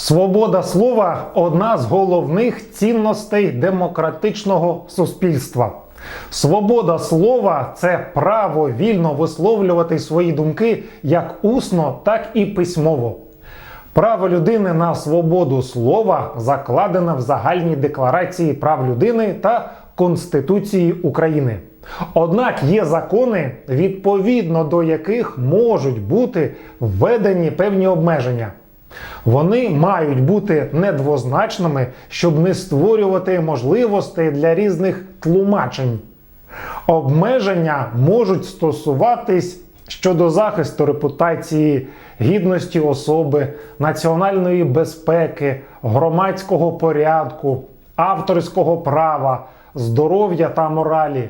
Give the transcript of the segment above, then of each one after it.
Свобода слова одна з головних цінностей демократичного суспільства. Свобода слова це право вільно висловлювати свої думки як усно, так і письмово. Право людини на свободу слова закладено в загальній декларації прав людини та Конституції України. Однак є закони, відповідно до яких можуть бути введені певні обмеження. Вони мають бути недвозначними, щоб не створювати можливостей для різних тлумачень. Обмеження можуть стосуватись щодо захисту репутації, гідності особи, національної безпеки, громадського порядку, авторського права, здоров'я та моралі.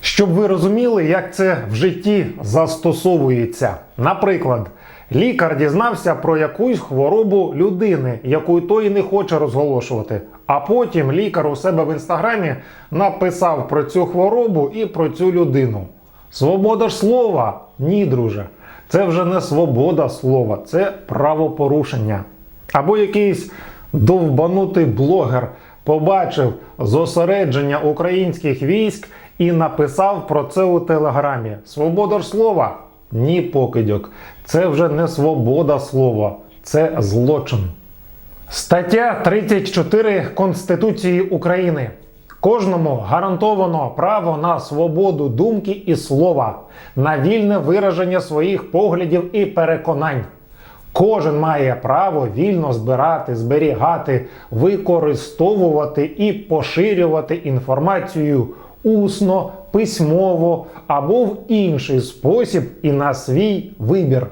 Щоб ви розуміли, як це в житті застосовується. Наприклад, лікар дізнався про якусь хворобу людини, яку той не хоче розголошувати. А потім лікар у себе в інстаграмі написав про цю хворобу і про цю людину. Свобода ж слова? Ні, друже. Це вже не свобода слова, це правопорушення. Або якийсь довбанутий блогер побачив зосередження українських військ і написав про це у телеграмі. Свобода ж слова? Ні, покидьок. Це вже не свобода слова, це злочин. Стаття 34 Конституції України. Кожному гарантовано право на свободу думки і слова, на вільне вираження своїх поглядів і переконань. Кожен має право вільно збирати, зберігати, використовувати і поширювати інформацію усно, письмово або в інший спосіб і на свій вибір.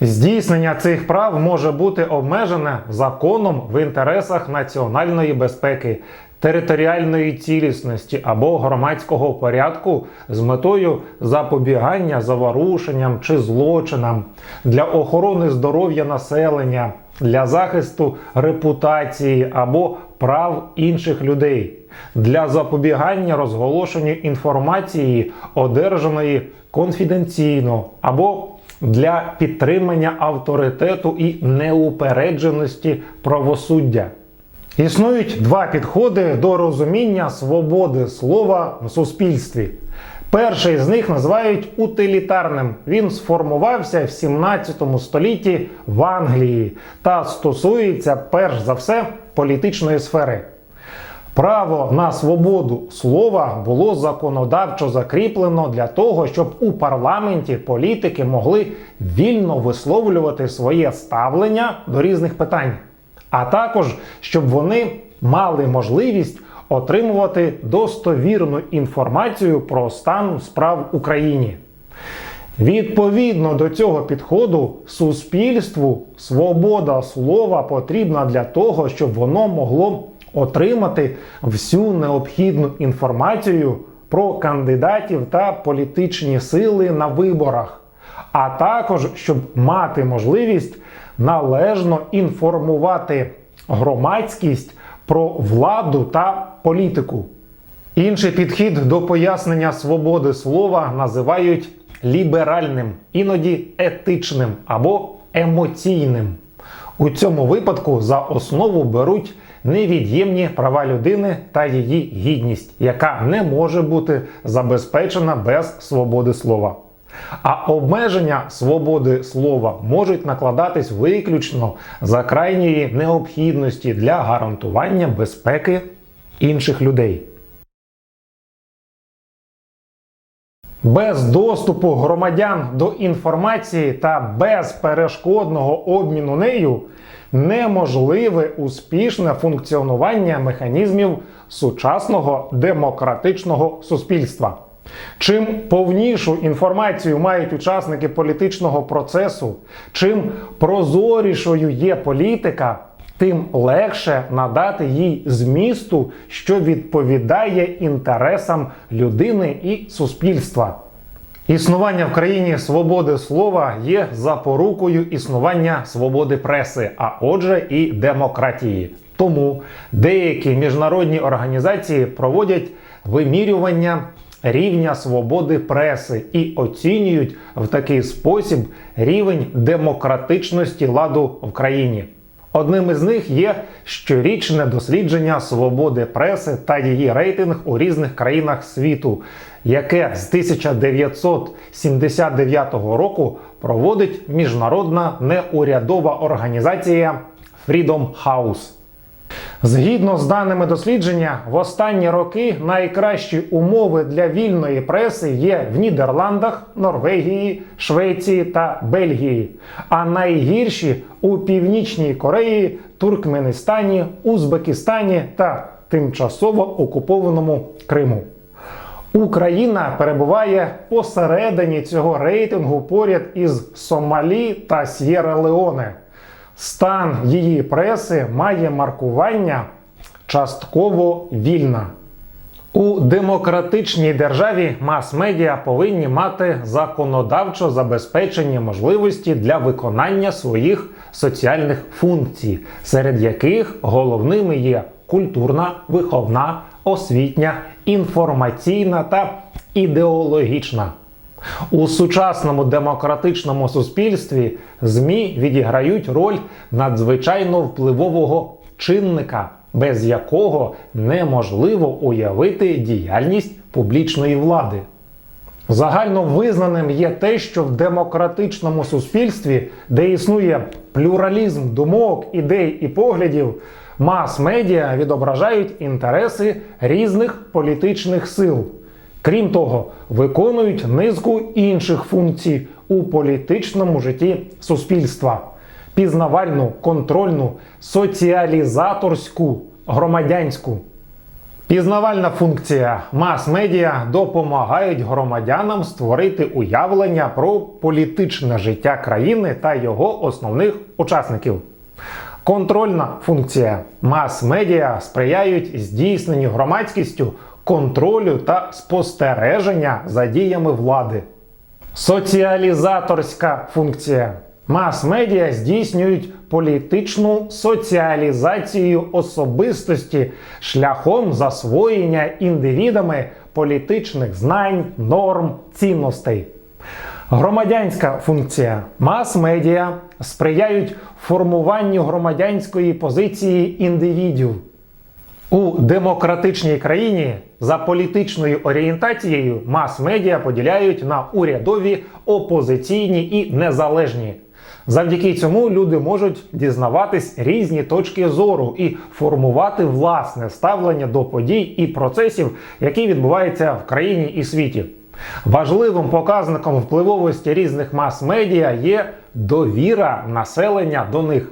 Здійснення цих прав може бути обмежене законом в інтересах національної безпеки, територіальної цілісності або громадського порядку з метою запобігання заворушенням чи злочинам для охорони здоров'я населення, для захисту репутації або прав інших людей, для запобігання розголошенню інформації, одержаної конфіденційно або для підтримання авторитету і неупередженості правосуддя. Існують два підходи до розуміння свободи слова в суспільстві. Перший з них називають утилітарним. Він сформувався в 17 столітті в Англії та стосується перш за все політичної сфери. Право на свободу слова було законодавчо закріплено для того, щоб у парламенті політики могли вільно висловлювати своє ставлення до різних питань, а також щоб вони мали можливість отримувати достовірну інформацію про стан справ в Україні. Відповідно до цього підходу, суспільству свобода слова потрібна для того, щоб воно могло отримати всю необхідну інформацію про кандидатів та політичні сили на виборах, а також щоб мати можливість належно інформувати громадськість про владу та політику. Інший підхід до пояснення свободи слова називають ліберальним, іноді етичним або емоційним. У цьому випадку за основу беруть невід'ємні права людини та її гідність, яка не може бути забезпечена без свободи слова. А обмеження свободи слова можуть накладатись виключно за крайньої необхідності для гарантування безпеки інших людей. Без доступу громадян до інформації та безперешкодного обміну нею неможливе успішне функціонування механізмів сучасного демократичного суспільства. Чим повнішу інформацію мають учасники політичного процесу, чим прозорішою є політика, тим легше надати їй змісту, що відповідає інтересам людини і суспільства. Існування в країні свободи слова є запорукою існування свободи преси, а отже, і демократії. Тому деякі міжнародні організації проводять вимірювання рівня свободи преси і оцінюють в такий спосіб рівень демократичності ладу в країні. Одним із них є щорічне дослідження свободи преси та її рейтинг у різних країнах світу, яке з 1979 року проводить міжнародна неурядова організація Freedom House. Згідно з даними дослідження, в останні роки найкращі умови для вільної преси є в Нідерландах, Норвегії, Швеції та Бельгії, а найгірші у Північній Кореї, Туркменистані, Узбекистані та тимчасово окупованому Криму. Україна перебуває посередині цього рейтингу поряд із Сомалі та С'єра Леоне. Стан її преси має маркування частково вільна. У демократичній державі мас-медіа повинні мати законодавчо забезпечені можливості для виконання своїх соціальних функцій, серед яких головними є культурна, виховна, освітня, інформаційна та ідеологічна. У сучасному демократичному суспільстві ЗМІ відіграють роль надзвичайно впливового чинника, без якого неможливо уявити діяльність публічної влади. Загально визнаним є те, що в демократичному суспільстві, де існує плюралізм думок, ідей і поглядів, мас-медіа відображають інтереси різних політичних сил. Крім того, виконують низку інших функцій у політичному житті суспільства: пізнавальну, контрольну, соціалізаторську, громадянську. Пізнавальна функція мас-медіа допомагають громадянам створити уявлення про політичне життя країни та його основних учасників. Контрольна функція мас-медіа сприяють здійсненню громадськістю контролю та спостереження за діями влади. Соціалізаторська функція. Мас-медіа здійснюють політичну соціалізацію особистості шляхом засвоєння індивідами політичних знань, норм, цінностей. Громадянська функція мас-медіа сприяють формуванню громадянської позиції індивідів. У демократичній країні за політичною орієнтацією мас-медіа поділяють на урядові, опозиційні і незалежні. Завдяки цьому люди можуть дізнаватись різні точки зору і формувати власне ставлення до подій і процесів, які відбуваються в країні і світі. Важливим показником впливовості різних мас-медіа є довіра населення до них.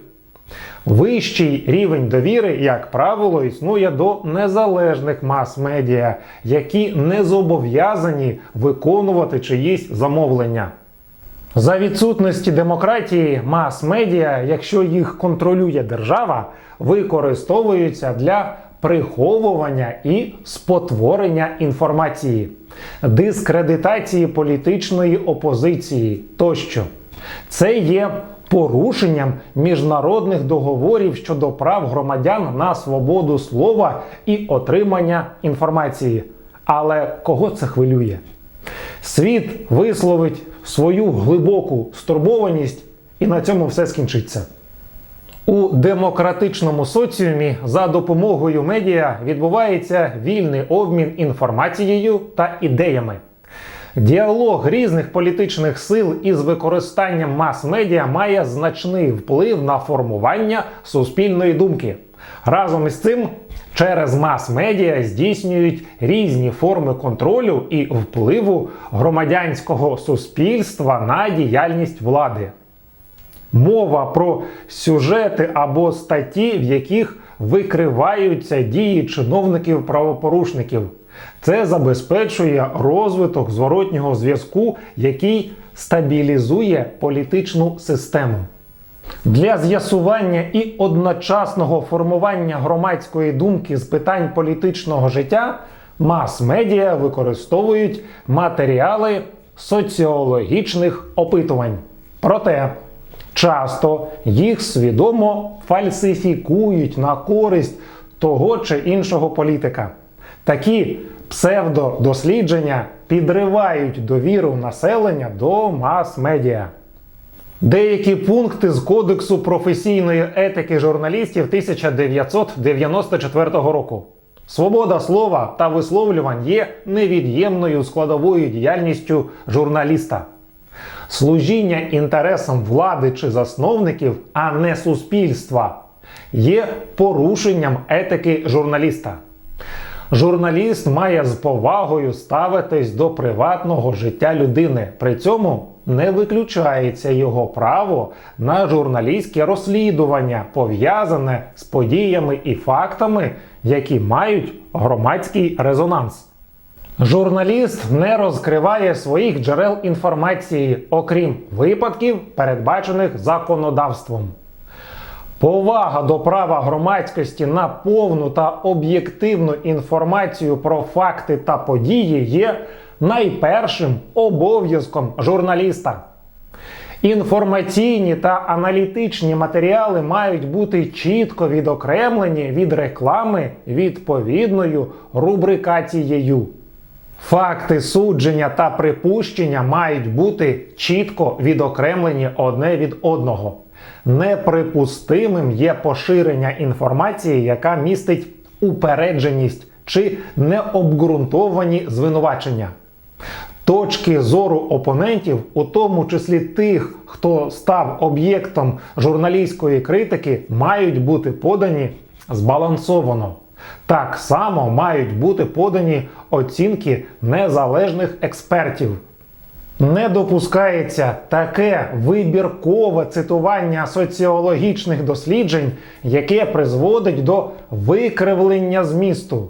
Вищий рівень довіри, як правило, існує до незалежних мас-медіа, які не зобов'язані виконувати чиїсь замовлення. За відсутності демократії мас-медіа, якщо їх контролює держава, використовуються для приховування і спотворення інформації, дискредитації політичної опозиції тощо. Це є порушенням міжнародних договорів щодо прав громадян на свободу слова і отримання інформації. Але кого це хвилює? Світ висловить свою глибоку стурбованість, і на цьому все скінчиться. У демократичному соціумі за допомогою медіа відбувається вільний обмін інформацією та ідеями. Діалог різних політичних сил із використанням мас-медіа має значний вплив на формування суспільної думки. Разом із цим через мас-медіа здійснюють різні форми контролю і впливу громадянського суспільства на діяльність влади. Мова про сюжети або статті, в яких викриваються дії чиновників-правопорушників. Це забезпечує розвиток зворотнього зв'язку, який стабілізує політичну систему. Для з'ясування і одночасного формування громадської думки з питань політичного життя мас-медіа використовують матеріали соціологічних опитувань. Проте часто їх свідомо фальсифікують на користь того чи іншого політика. Такі псевдодослідження підривають довіру населення до мас-медіа. Деякі пункти з Кодексу професійної етики журналістів 1994 року. Свобода слова та висловлювань є невід'ємною складовою діяльністю журналіста. Служіння інтересам влади чи засновників, а не суспільства, є порушенням етики журналіста. Журналіст має з повагою ставитись до приватного життя людини. При цьому не виключається його право на журналістське розслідування, пов'язане з подіями і фактами, які мають громадський резонанс. Журналіст не розкриває своїх джерел інформації, окрім випадків, передбачених законодавством. Повага до права громадськості на повну та об'єктивну інформацію про факти та події є найпершим обов'язком журналіста. Інформаційні та аналітичні матеріали мають бути чітко відокремлені від реклами відповідною рубрикацією. Факти судження та припущення мають бути чітко відокремлені одне від одного. Неприпустимим є поширення інформації, яка містить упередженість чи необґрунтовані звинувачення. Точки зору опонентів, у тому числі тих, хто став об'єктом журналістської критики, мають бути подані збалансовано. Так само мають бути подані оцінки незалежних експертів. Не допускається таке вибіркове цитування соціологічних досліджень, яке призводить до викривлення змісту.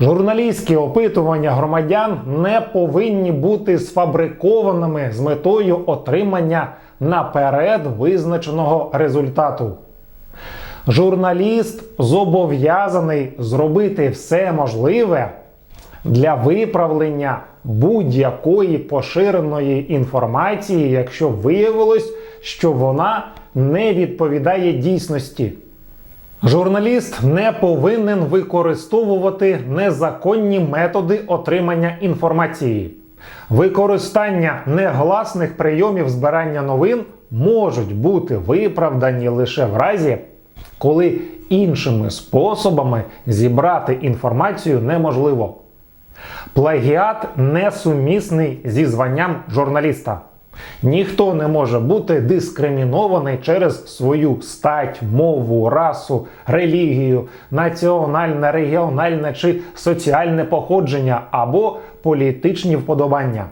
Журналістські опитування громадян не повинні бути сфабрикованими з метою отримання наперед визначеного результату. Журналіст зобов'язаний зробити все можливе для виправлення будь-якої поширеної інформації, якщо виявилось, що вона не відповідає дійсності. Журналіст не повинен використовувати незаконні методи отримання інформації. Використання негласних прийомів збирання новин можуть бути виправдані лише в разі, коли іншими способами зібрати інформацію неможливо. Плагіат несумісний зі званням журналіста. Ніхто не може бути дискримінований через свою стать, мову, расу, релігію, національне, регіональне чи соціальне походження або політичні вподобання.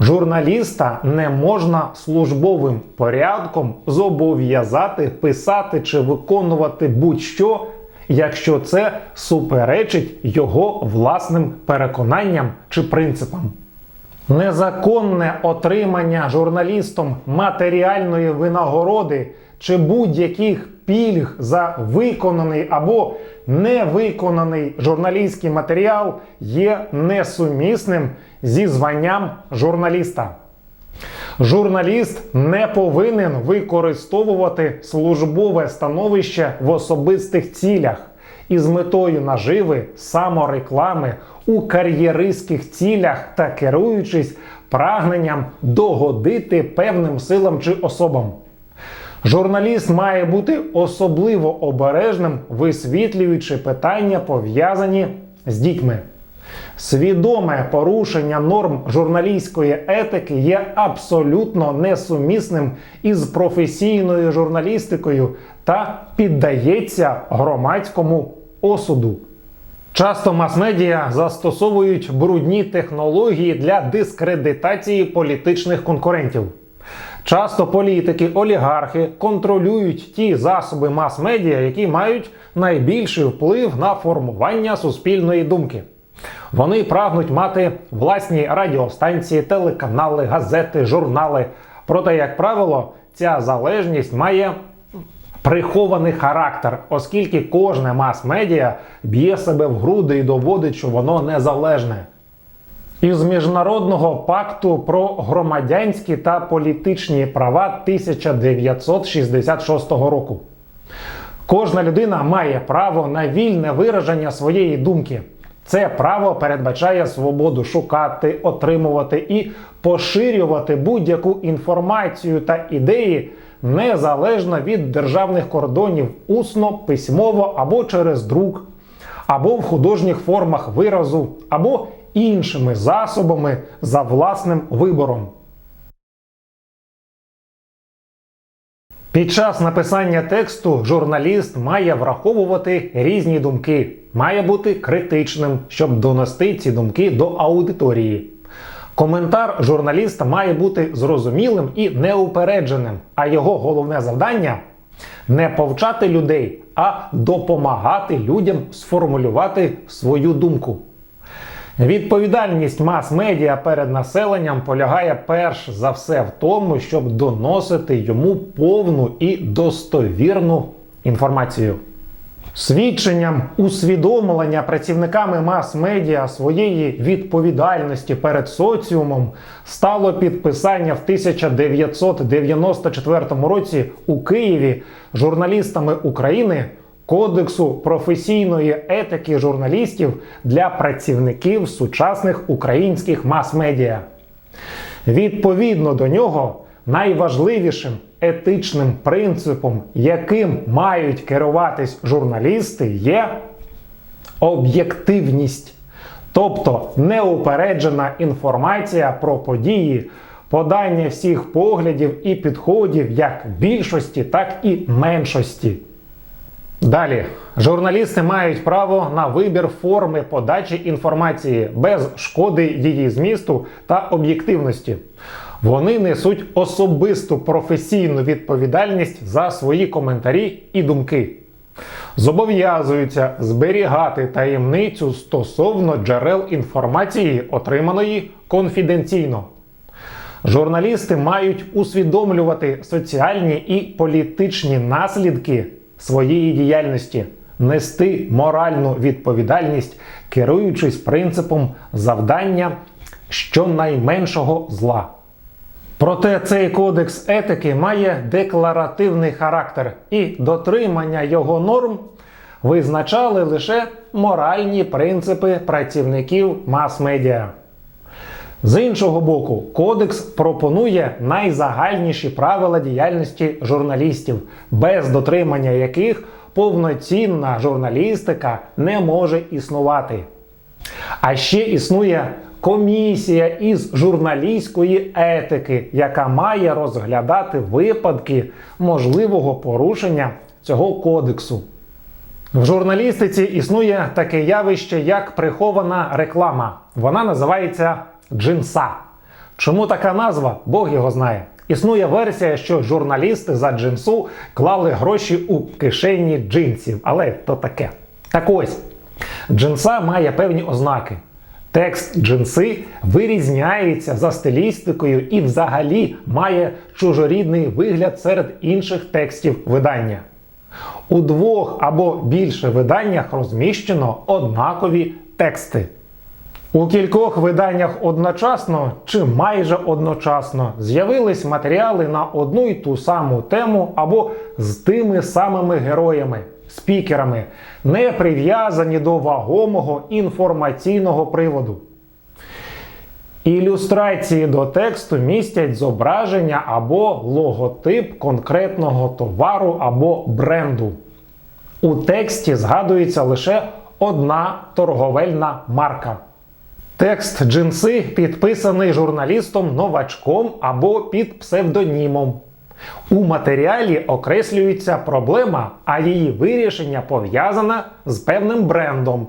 Журналіста не можна службовим порядком зобов'язати писати чи виконувати будь-що, якщо це суперечить його власним переконанням чи принципам. Незаконне отримання журналістом матеріальної винагороди чи будь-яких пільг за виконаний або невиконаний журналістський матеріал є несумісним зі званням журналіста. Журналіст не повинен використовувати службове становище в особистих цілях із метою наживи, самореклами у кар'єристських цілях та керуючись прагненням догодити певним силам чи особам. Журналіст має бути особливо обережним, висвітлюючи питання, пов'язані з дітьми. Свідоме порушення норм журналістської етики є абсолютно несумісним із професійною журналістикою та піддається громадському осуду. Часто мас-медіа застосовують брудні технології для дискредитації політичних конкурентів. Часто політики, олігархи контролюють ті засоби мас-медіа, які мають найбільший вплив на формування суспільної думки. Вони прагнуть мати власні радіостанції, телеканали, газети, журнали. Проте, як правило, ця залежність має прихований характер, оскільки кожне мас-медіа б'є себе в груди і доводить, що воно незалежне. Із Міжнародного пакту про громадянські та політичні права 1966 року. Кожна людина має право на вільне вираження своєї думки. Це право передбачає свободу шукати, отримувати і поширювати будь-яку інформацію та ідеї незалежно від державних кордонів усно, письмово або через друк, або в художніх формах виразу, або іншими засобами за власним вибором. Під час написання тексту журналіст має враховувати різні думки, має бути критичним, щоб донести ці думки до аудиторії. Коментар журналіста має бути зрозумілим і неупередженим, а його головне завдання не повчати людей, а допомагати людям сформулювати свою думку. Відповідальність мас-медіа перед населенням полягає перш за все в тому, щоб доносити йому повну і достовірну інформацію. Свідченням усвідомлення працівниками мас-медіа своєї відповідальності перед соціумом стало підписання в 1994 році у Києві журналістами України Кодексу професійної етики журналістів для працівників сучасних українських мас-медіа. Відповідно до нього, найважливішим етичним принципом, яким мають керуватись журналісти, є об'єктивність, тобто неупереджена інформація про події, подання всіх поглядів і підходів як більшості, так і меншості. Далі, журналісти мають право на вибір форми подачі інформації без шкоди її змісту та об'єктивності. Вони несуть особисту професійну відповідальність за свої коментарі і думки. Зобов'язуються зберігати таємницю стосовно джерел інформації, отриманої конфіденційно. Журналісти мають усвідомлювати соціальні і політичні наслідки своєї діяльності, нести моральну відповідальність, керуючись принципом завдання щонайменшого зла. Проте цей кодекс етики має декларативний характер, і дотримання його норм визначали лише моральні принципи працівників мас-медіа. З іншого боку, кодекс пропонує найзагальніші правила діяльності журналістів, без дотримання яких повноцінна журналістика не може існувати. А ще існує комісія із журналістської етики, яка має розглядати випадки можливого порушення цього кодексу. В журналістиці існує таке явище, як прихована реклама. Вона називається джинса. Чому така назва? Бог його знає. Існує версія, що журналісти за джинсу клали гроші у кишені джинсів, але то таке. Так ось, джинса має певні ознаки. Текст джинси вирізняється за стилістикою і взагалі має чужорідний вигляд серед інших текстів видання. У двох або більше виданнях розміщено однакові тексти. У кількох виданнях одночасно чи майже одночасно з'явились матеріали на одну й ту саму тему або з тими самими героями, спікерами, не прив'язані до вагомого інформаційного приводу. Ілюстрації до тексту містять зображення або логотип конкретного товару або бренду. У тексті згадується лише одна торговельна марка. Текст джинси підписаний журналістом новачком або під псевдонімом. У матеріалі окреслюється проблема, а її вирішення пов'язане з певним брендом.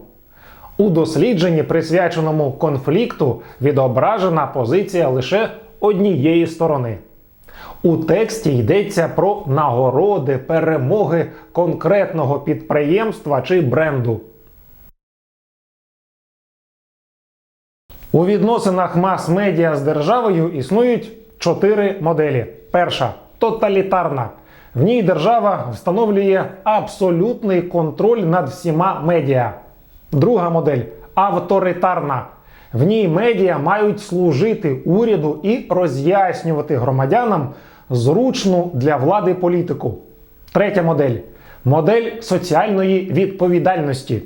У дослідженні, присвяченому конфлікту, відображена позиція лише однієї сторони. У тексті йдеться про нагороди, перемоги конкретного підприємства чи бренду. У відносинах мас-медіа з державою існують чотири моделі. Перша тоталітарна. В ній держава встановлює абсолютний контроль над всіма медіа. Друга модель авторитарна. В ній медіа мають служити уряду і роз'яснювати громадянам зручну для влади політику. Третя модель модель соціальної відповідальності.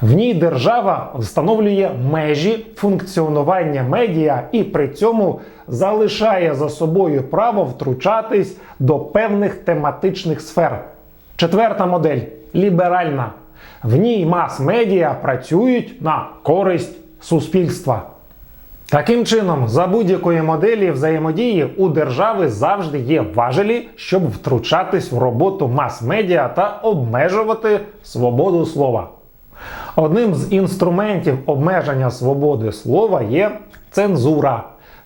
В ній держава встановлює межі функціонування медіа і при цьому залишає за собою право втручатись до певних тематичних сфер. Четверта модель ліберальна. В ній мас-медіа працюють на користь суспільства. Таким чином, за будь-якої моделі взаємодії у держави завжди є важелі, щоб втручатись в роботу мас-медіа та обмежувати свободу слова. Одним з інструментів обмеження свободи слова є цензура,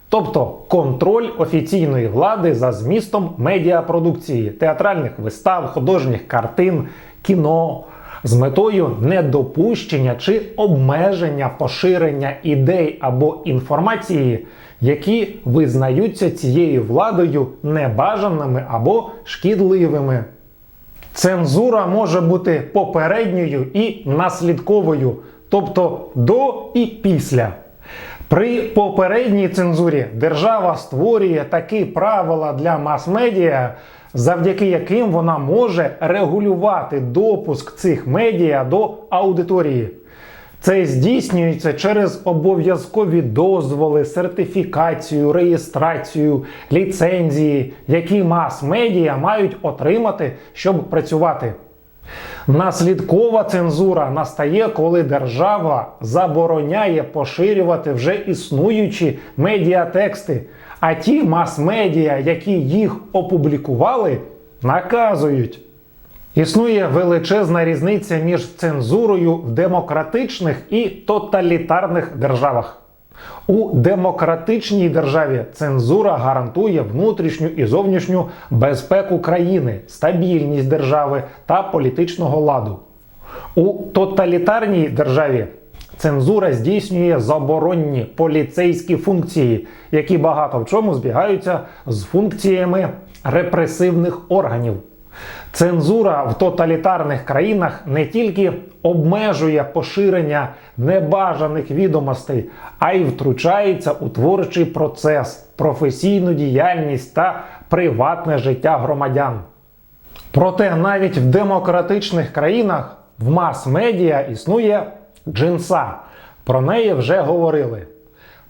тобто контроль офіційної влади за змістом медіапродукції, театральних вистав, художніх картин, кіно з метою недопущення чи обмеження поширення ідей або інформації, які визнаються цією владою небажаними або шкідливими. Цензура може бути попередньою і наслідковою, тобто до і після. При попередній цензурі держава створює такі правила для мас-медіа, завдяки яким вона може регулювати допуск цих медіа до аудиторії. Це здійснюється через обов'язкові дозволи, сертифікацію, реєстрацію, ліцензії, які мас-медіа мають отримати, щоб працювати. Наслідкова цензура настає, коли держава забороняє поширювати вже існуючі медіатексти, а ті мас-медіа, які їх опублікували, наказують. Існує величезна різниця між цензурою в демократичних і тоталітарних державах. У демократичній державі цензура гарантує внутрішню і зовнішню безпеку країни, стабільність держави та політичного ладу. У тоталітарній державі цензура здійснює заборонні поліцейські функції, які багато в чому збігаються з функціями репресивних органів. Цензура в тоталітарних країнах не тільки обмежує поширення небажаних відомостей, а й втручається у творчий процес, професійну діяльність та приватне життя громадян. Проте навіть в демократичних країнах в мас-медіа існує джинса. Про неї вже говорили.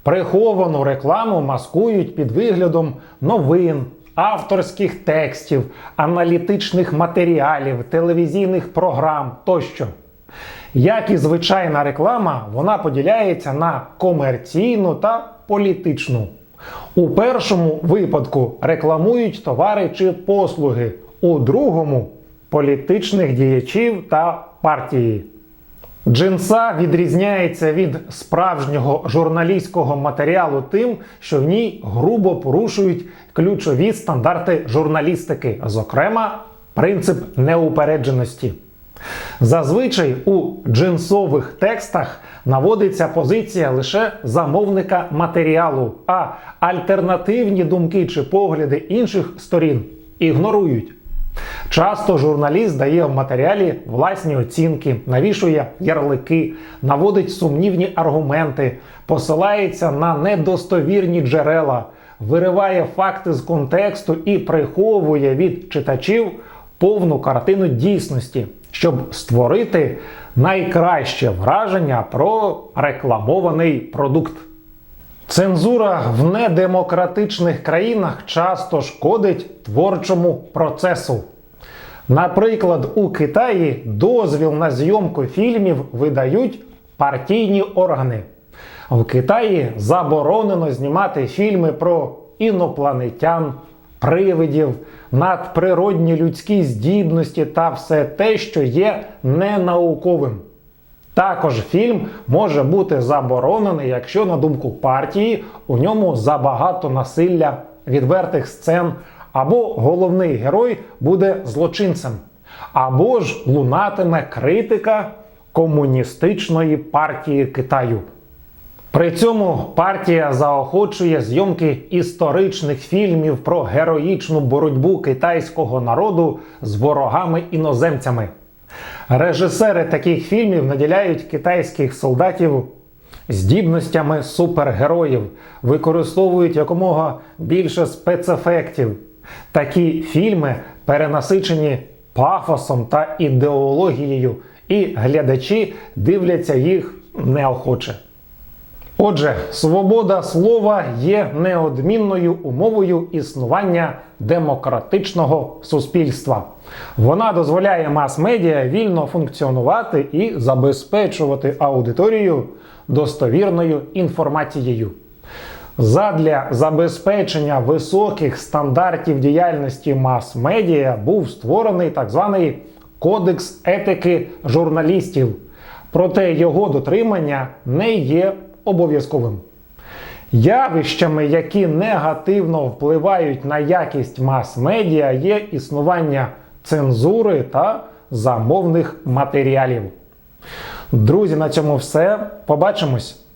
Приховану рекламу маскують під виглядом новин, авторських текстів, аналітичних матеріалів, телевізійних програм тощо. Як і звичайна реклама, вона поділяється на комерційну та політичну. У першому випадку рекламують товари чи послуги, у другому політичних діячів та партії. Джинса відрізняється від справжнього журналістського матеріалу тим, що в ній грубо порушують ключові стандарти журналістики, зокрема, принцип неупередженості. Зазвичай у джинсових текстах наводиться позиція лише замовника матеріалу, а альтернативні думки чи погляди інших сторін ігнорують. Часто журналіст дає в матеріалі власні оцінки, навішує ярлики, наводить сумнівні аргументи, посилається на недостовірні джерела, вириває факти з контексту і приховує від читачів повну картину дійсності, щоб створити найкраще враження про рекламований продукт. Цензура в недемократичних країнах часто шкодить творчому процесу. Наприклад, у Китаї дозвіл на зйомку фільмів видають партійні органи. В Китаї заборонено знімати фільми про інопланетян, привидів, надприродні людські здібності та все те, що є ненауковим. Також фільм може бути заборонений, якщо, на думку партії, у ньому забагато насилля, відвертих сцен, або головний герой буде злочинцем, або ж лунатиме критика комуністичної партії Китаю. При цьому партія заохочує зйомки історичних фільмів про героїчну боротьбу китайського народу з ворогами-іноземцями. Режисери таких фільмів наділяють китайських солдатів здібностями супергероїв, використовують якомога більше спецефектів. Такі фільми перенасичені пафосом та ідеологією і глядачі дивляться їх неохоче. Отже, свобода слова є неодмінною умовою існування демократичного суспільства. Вона дозволяє мас-медіа вільно функціонувати і забезпечувати аудиторію достовірною інформацією. Задля забезпечення високих стандартів діяльності мас-медіа був створений так званий Кодекс етики журналістів. Проте його дотримання не є обов'язковим. Явищами, які негативно впливають на якість мас-медіа, є існування цензури та замовних матеріалів. Друзі, на цьому все. Побачимось!